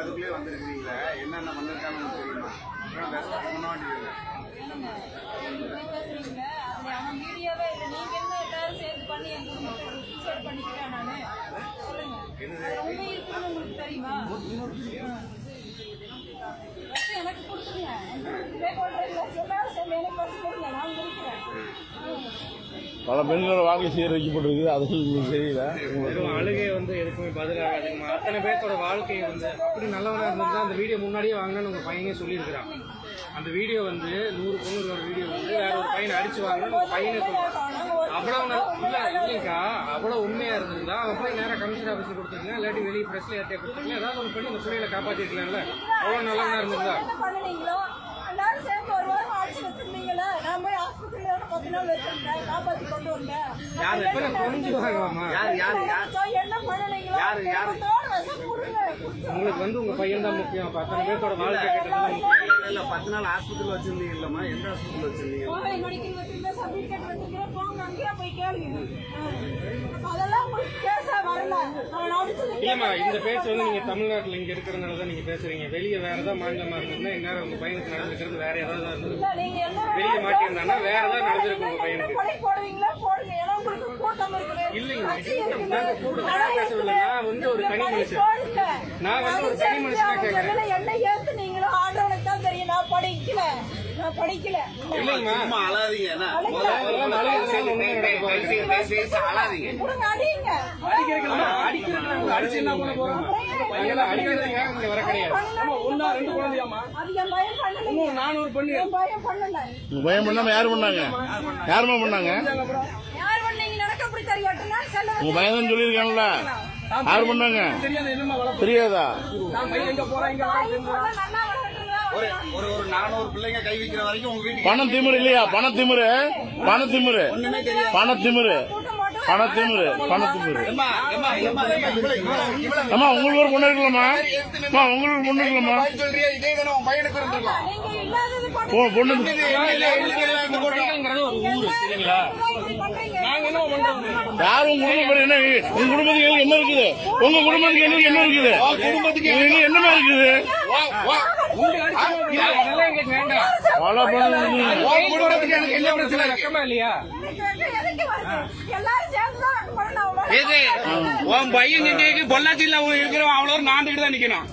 முடிச்சுட்டு அதுக்குள்ளே வந்திருக்கிறீங்களே? என்னென்ன பண்ணிருக்காங்கன்னு தெரியுமா? அப்புறம் பேச பண்ண வேண்டியது என்னங்க இப்படி பேசுறீங்க அது அவன் வீடியோவே இல்லை நீங்க என்ன எல்லாரும் சேர்ந்து பண்ணி என் குடும்பத்தை சூசைட் பண்ணிக்கிறேன் நானு சொல்லுங்க அது உண்மை இருக்குன்னு உங்களுக்கு தெரியுமா First எனக்கு கொடுத்துருங்க இதே போன்ற எல்லாரும் சேர்ந்து எனக்கு first கொடுங்க நான் முடிக்கிறேன் பல பெண்களோட வாழ்க்கை சீர வைக்கப்பட்டிருக்கு அது உங்களுக்கு தெரியல அழுகை வந்து எதுக்குமே பதிலாகாதுங்கம்மா அத்தனை பேர்த்தோட வாழ்க்கையை வந்து அப்படி நல்லவனா இருந்தா அந்த வீடியோ முன்னாடியே வாங்கணும்னு உங்க பையனே சொல்லியிருக்கிறான் அந்த வீடியோ வந்து நூறு பொண்ணு ஒரு வீடியோ வந்து வேற ஒரு பையனை அடிச்சு வாங்கணும்னு உங்க பையனே சொல்றான் அவ்வளவு நல்- இல்ல இல்லைக்கா அவ்வளவு உண்மையா இருந்திருந்தா அவன் போய் நேரா கமிஷனர் ஆஃபீஸ் கொடுத்துருக்கலாம் இல்லாட்டி வெளியே பிரஸ்ல யார்ட்டே கொடுத்துருக்கலாம் ஏதாவது ஒரு பண்ணி அந்த பிள்ளைகளை காப்பாத்திருக்கலாம்ல அவ்வளவு நல்லவனா இருந்திருந்தா ஆஸ்பத்திரியில நாள் வச்சிருந்தேன் காப்பாத்தி கொண்டு வந்தேன் யார் எப்ப புரிஞ்சுக்குவாங்கம்மா யார்? யார் யார்? So, என்ன விஷம் கொடுங்க. உங்களுக்கு வந்து உங்க பையன் தான் முக்கியம். அப்ப அத்தனை பேர்த்தோட வாழ்க்கை கேட்டது இல்ல, பத்து நாள் ஹாஸ்பிட்டல் வச்சிருந்தீங்க இல்லம்மா? எந்த ஹாஸ்பிட்டல் வச்சிருந்தீங்க? கோவை மெடிக்கல் வச்சிருந்தா certificate வச்சிருக்கிறேன். போங்க, அங்கேயே போய் கேளுங்க. அப்ப அதெல்லாம் உங்களுக்கு கேஸா வரல. அவன் அடிச்சது இல்லம்மா இந்த பேச்சு வந்து நீங்க தமிழ்நாட்டுல இங்க இருக்கிறதுனால தான் நீங்க பேசுறீங்க. வெளியே வேற ஏதாவது மாநிலமா இருந்ததுன்னா இந்நேரம் உங்க பையனுக்கு நடந்திருக்கிறது வேற ஏதாவது இருந்தது. இல்ல, நீங்க எல்லாரும் வெளியே மாட்டியிருந்தானா வேற ஏதாவது நடந்திருக்கும் உங்க பையனுக்கு. இல்லைங்க, கூட்டம். பேசவில்லை. நான் வந்து ஒரு தனி மனுஷன். நான் வந்து ஒரு தனி மனுஷனா. சொல்லல, என்ன ஏத்துனீங்களோ ஆண்டவனுக்கு தான் தெரியும். நான் படிக்கல. நான் படிக்கல. இல்லைங்கம்மா சும்மா அழாதீங்க. அழாதீங்க. அடிச்சு என்ன பண்ண போறோம்? இங்க வர கிடையாது. ஒன்னா ரெண்டு குழந்தையாமா பண்ணி. பயம் பண்ணாம யாரு பண்ணாங்க? யாருமா பண்ணாங்க? உங்க தான் சொல்லியிருக்காங்கல்ல யாரு பண்ணாங்க? தெரியாது என்னமா வளர்ப்பு தெரியாதா நான் பையன் எங்க போறேன் இங்க நல்லா வளர்க்குறதா ஒரு ஒரு ஒரு நானூறு பிள்ளைங்க கை வைக்கிற வரைக்கும் உங்க வீட்டுக்கு பண திமிரு இல்லையா பண திமிரு பண திமிரு பண திமிரு பண திமிரு பண திமிரு ஏம்மா, ஏம்மா, ஏம்மா, ஏம்மா, இவ்வளவு- இவ்வளவு- இவ்வளவு அம்மா உங்களுக்கு ஒரு பொண்ணு இருக்கலாமா அம்மா உங்களுக்கு பொண்ணு இருக்கலாமா பதில் சொல்றியா? இதே தானே உன் பையனுக்கு இருந்திருக்கும். நீங்க இல்லாதது போட்டு ஓ பொண்ணு இல்ல, இல்ல, இல்ல, இல்ல, இந்த கூட்டம். இப்படி பண்றீங்க நாங்க என்ன பண்றோம் யாரும் உங்க குடும்பம் என்ன உங்க குடும்பத்துக்கு என்ன இருக்குது உங்க குடும்பத்துக்கு என்ன என்ன இருக்குது குடும்பத்துக்கு என்னமா இருக்குது என்ன பிரச்சனை இருக்கு? வெக்கமா இல்லையா எது உன் பையன் பொள்ளாச்சியில இருக்கிறவன் அவ்வளோ நாண்டுகிட்டு தான் நிக்கணும்